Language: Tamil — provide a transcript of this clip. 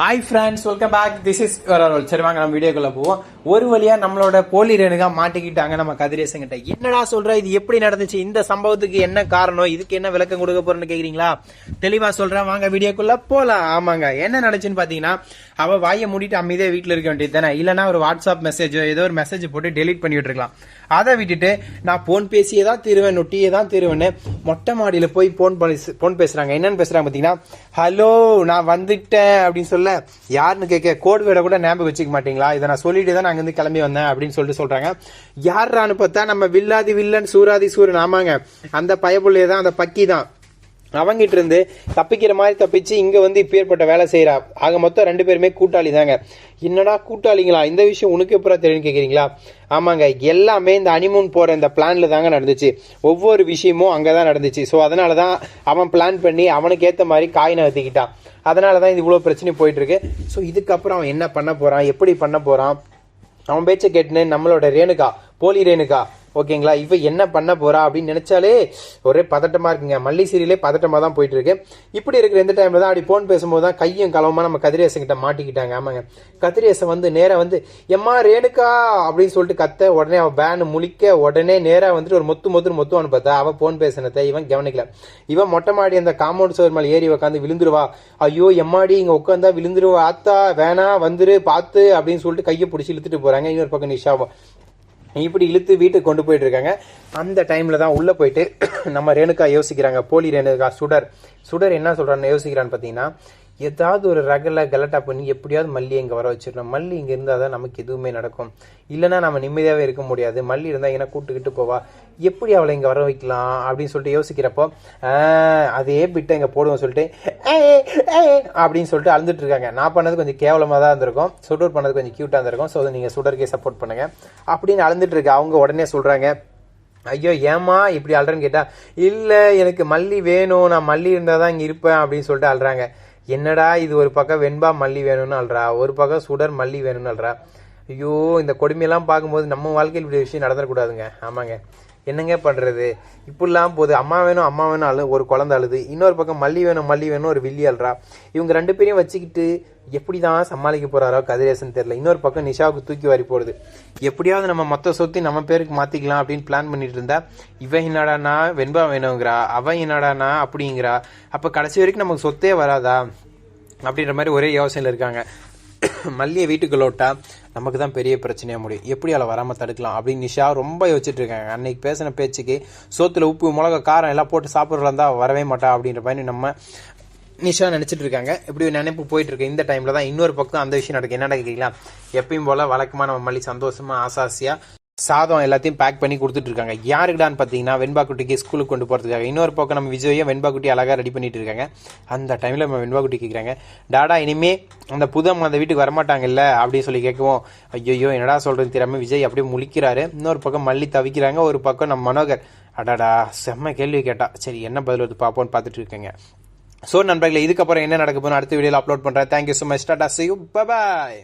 Hi friends welcome back this is சரி வாங்க நம்ம வீடியோக்குள்ள போவோம். ஒரு வழியா நம்மளோட போலி ரேணுகா மாட்டிக்கிட்டாங்க நம்ம கதிரேசங்கிட்ட என்னடா சொல்ற? இது எப்படி நடந்துச்சு? இந்த சம்பவத்துக்கு என்ன காரணம்? இதுக்கு என்ன விளக்கம் கொடுக்க போறேன்னு கேக்குறீங்களா? தெளிவா சொல்றேன். வாங்க வீடியோக்குள்ள போலாம். ஆமாங்க. என்ன நடந்துச்சுன்னு பாத்தீங்கன்னா அவ வாயை மூடிட்டு அமைதியா வீட்டுல இருக்க வேண்டியது தானே. இல்லனா ஒரு வாட்ஸ்அப் மெசேஜோ ஏதோ ஒரு மெசேஜ் போட்டு டெலிட் பண்ணி விட்டுருக்கலாம் அதை விட்டுட்டு நான் போன் பேசியே தான் தீருவேன் நொட்டியே தான் தீருவேன்னு மொட்டை மாடியில போய் போன் போன் பேசுறாங்க. என்னன்னு பேசுறாங்க பாத்தீங்கன்னா ஹலோ நான் வந்துட்டேன் அப்படின்னு சொல்ல யாருன்னு கேட்க கோட் வேட கூட ஞாபகம் வச்சுக்க மாட்டீங்களா? இதை நான் சொல்லிட்டு தான் அங்கிருந்து கிளம்பி வந்தேன் அப்படின்னு சொல்லிட்டு சொல்றாங்க. யாரான்னு பார்த்தா நம்ம வில்லாதி வில்லன் சூராதி சூரன் ஆமாங்க. அந்த பயபுள்ளையே தான் அந்த பக்கி தான் அவங்கிட்ட இருந்து தப்பிக்கிற மாதிரி தப்பிச்சு இங்க வந்து இப்பேற்பட்ட வேலை செய்யறா ஆக மொத்தம் ரெண்டு பேருமே கூட்டாளி தாங்க. என்னடா கூட்டாளிங்களா? இந்த விஷயம் உனக்கு எப்பரா தெரியும்னு கேக்குறீங்களா? ஆமாங்க எல்லாமே இந்த அனிமூன் போற இந்த பிளான்ல தாங்க நடந்துச்சு. ஒவ்வொரு விஷயமும் அங்கதான் நடந்துச்சு. ஸோ அதனாலதான் அவன் பிளான் பண்ணி அவனுக்கு ஏத்த மாதிரி காய் நகர்த்திக்கிட்டான். அதனாலதான் இது இவ்வளவு பிரச்சனை போயிட்டு இருக்கு ஸோ இதுக்கப்புறம் அவன் என்ன பண்ண போறான்? எப்படி பண்ண போறான்? அவன் பேச்சை கேட்டுன்னு நம்மளோட ரேணுகா போலி ரேணுகா ஓகேங்களா? இவ என்ன பண்ண போறா அப்படின்னு நினைச்சாலே ஒரே பதட்டமா இருக்குங்க. மல்லி சீரியலே பதட்டமா தான் போயிட்டு இருக்கு இப்படி இருக்கிற எந்த டைம்ல தான் அப்படி போன் பேசும்போது தான் கையும் களவுமா நம்ம கதிரேசன் கிட்ட மாட்டிக்கிட்டாங்க. ஆமாங்க. கதிரேசன் வந்து நேரா வந்து எம்மா ரேணுக்கா அப்படின்னு சொல்லிட்டு கத்த உடனே அவன் பேனு முழிக்க உடனே நேரா வந்துட்டு ஒரு மொத்து மொத்து மொத்து அனுப்பத்தா அவ போன் பேசினதை இவன் கவனிக்கல. இவன் மொட்டை மாடி அந்த காம்பவுண்ட் சோர் மேல ஏறி உட்காந்து விழுந்துருவா. ஐயோ எம்மாடி இங்க உட்காந்தா விழுந்துருவா ஆத்தா வேணா வந்துரு பார்த்து அப்படின்னு சொல்லிட்டு கையை பிடிச்சி இழுத்துட்டு போறாங்க. இன்னொரு பக்கம் நிஷாவும். இப்படி இழுத்து வீட்டுக்கு கொண்டு போயிட்டு இருக்காங்க. அந்த டைம்ல தான் உள்ள போயிட்டு நம்ம ரேணுகா யோசிக்கிறாங்க. போலி ரேணுகா சுடர். சுடர் என்ன சொல்றான்னு யோசிக்கிறான்னு பாத்தீங்கன்னா ஏதாவது ஒரு ரகல கலட்டா பண்ணி எப்படியாவது மல்லி இங்கே வர வச்சிடணும். மல்லி இங்கே இருந்தால் தான் நமக்கு எதுவுமே நடக்கும். இல்லைன்னா நம்ம நிம்மதியாகவே இருக்க முடியாது. மல்லி இருந்தால் என்ன கூட்டுக்கிட்டு போவா? எப்படி அவளை இங்கே வர வைக்கலாம் அப்படின்னு சொல்லிட்டு யோசிக்கிறப்போ அதே பிட்டை இங்கே போடுவோம் சொல்லிட்டு அப்படின்னு சொல்லிட்டு அழுந்துட்டு இருக்காங்க. நான் பண்ணது கொஞ்சம் கேவலமாக தான் இருந்திருக்கும். சுடர் பண்ணது கொஞ்சம் க்யூட்டாக இருந்திருக்கும். ஸோ நீங்கள் சுடருக்கே சப்போர்ட் பண்ணுங்க. அப்படின்னு அழுந்துட்டு இருக்கு அவங்க உடனே சொல்கிறாங்க ஐயோ ஏமா இப்படி அழுறேன்னு கேட்டால் இல்லை எனக்கு மல்லி வேணும். நான் மல்லி இருந்தால் தான் இங்கே இருப்பேன். அப்படின்னு சொல்லிட்டு அழுறாங்க. என்னடா இது ஒரு பக்கம் வெண்பா மல்லி வேணும்னு அல்றா ஒரு பக்கம் சுடர் மல்லி வேணும்னு அல்றா ஐயோ இந்த கொடுமையெல்லாம் பார்க்கும்போது நம்ம வாழ்க்கையில் இப்படி விஷயம் நடந்துடக்கூடாதுங்க. ஆமாங்க. என்னங்க பண்ணுறது இப்படிலாம் போகுது அம்மா வேணும் அம்மா வேணும் அழு ஒரு குழந்த அழுது. இன்னொரு பக்கம் மல்லி வேணும் மல்லி வேணும் ஒரு வில்லி அழுறா. இவங்க ரெண்டு பேரையும் வச்சுக்கிட்டு எப்படி தான் சமாளிக்க போகிறாரோ கதிரேசன் தெரில இன்னொரு பக்கம் நிஷாவுக்கு தூக்கி வாரி போடுது. எப்படியாவது நம்ம மொத்த சொத்தி நம்ம பேருக்கு மாற்றிக்கலாம் அப்படின்னு பிளான் பண்ணிட்டு இருந்தா இவன் என்னடானா வெண்பா வேணுங்கிறா அவன் என்னடானா அப்படிங்கிறா. அப்போ கடைசி வரைக்கும் நமக்கு சொத்தே வராதா? அப்படின்ற மாதிரி ஒரே யோசனையில் இருக்காங்க. மல்லியை வீட்டுக்குள்ள விட்டா நமக்கு தான் பெரிய பிரச்சனையாக முடியும். எப்படி அவளை வராமல் தடுக்கலாம் அப்படின்னு நிஷா ரொம்ப யோசிச்சுட்டு இருக்காங்க. அன்னைக்கு பேசின பேச்சுக்கு சோத்துல உப்பு மிளகா காரம் எல்லாம் போட்டு சாப்பிட்றதா இருந்தால் வரவே மாட்டா அப்படின்ற மாதிரி நம்ம நிஷா நினச்சிட்டு இருக்காங்க. இப்படி ஒரு நினைப்பு போயிட்டு இருக்கு. இந்த டைம்ல தான் இன்னொரு பக்கம் அந்த விஷயம் நடக்கு. என்ன கேட்கலாம் எப்பயும் போல வழக்கமாக நம்ம மல்லி சந்தோஷமா ஆசாசியா சாதம் எல்லாத்தையும் பேக் பண்ணி கொடுத்துட்டு இருக்காங்க யாருக்குடான்னு பார்த்தீங்கன்னா வெண்பாக்குட்டிக்கு ஸ்கூலுக்கு கொண்டு போகிறதுக்காக இன்னொரு பக்கம் நம்ம விஜயம் வெண்பாக்குட்டி அழகாக ரெடி பண்ணிட்டு இருக்காங்க அந்த டைமில் நம்ம வெண்பாக்குட்டி கேட்குறாங்க டாடா இனிமே அந்த புது அம்மா அந்த வீட்டுக்கு வரமாட்டாங்கல்ல? அப்படின்னு சொல்லி கேட்கவும் ஐயோ என்னடா சொல்கிறது தெரியாமல் விஜய் அப்படியே முழிக்கிறாரு. இன்னொரு பக்கம் மல்லி தவிக்கிறாங்க. ஒரு பக்கம் நம்ம மனோகர் அடாடா செம்ம கேள்வி கேட்டா. சரி என்ன பதில் வந்து பார்ப்போம்னு பார்த்துட்டு இருக்கேங்க. ஸோ நண்பர்களே இதுக்கப்புறம் என்ன நடக்க போகணும் அடுத்த வீடியோவில் அப்லோட் பண்ணுறேன் thank you so much tata see you bye bye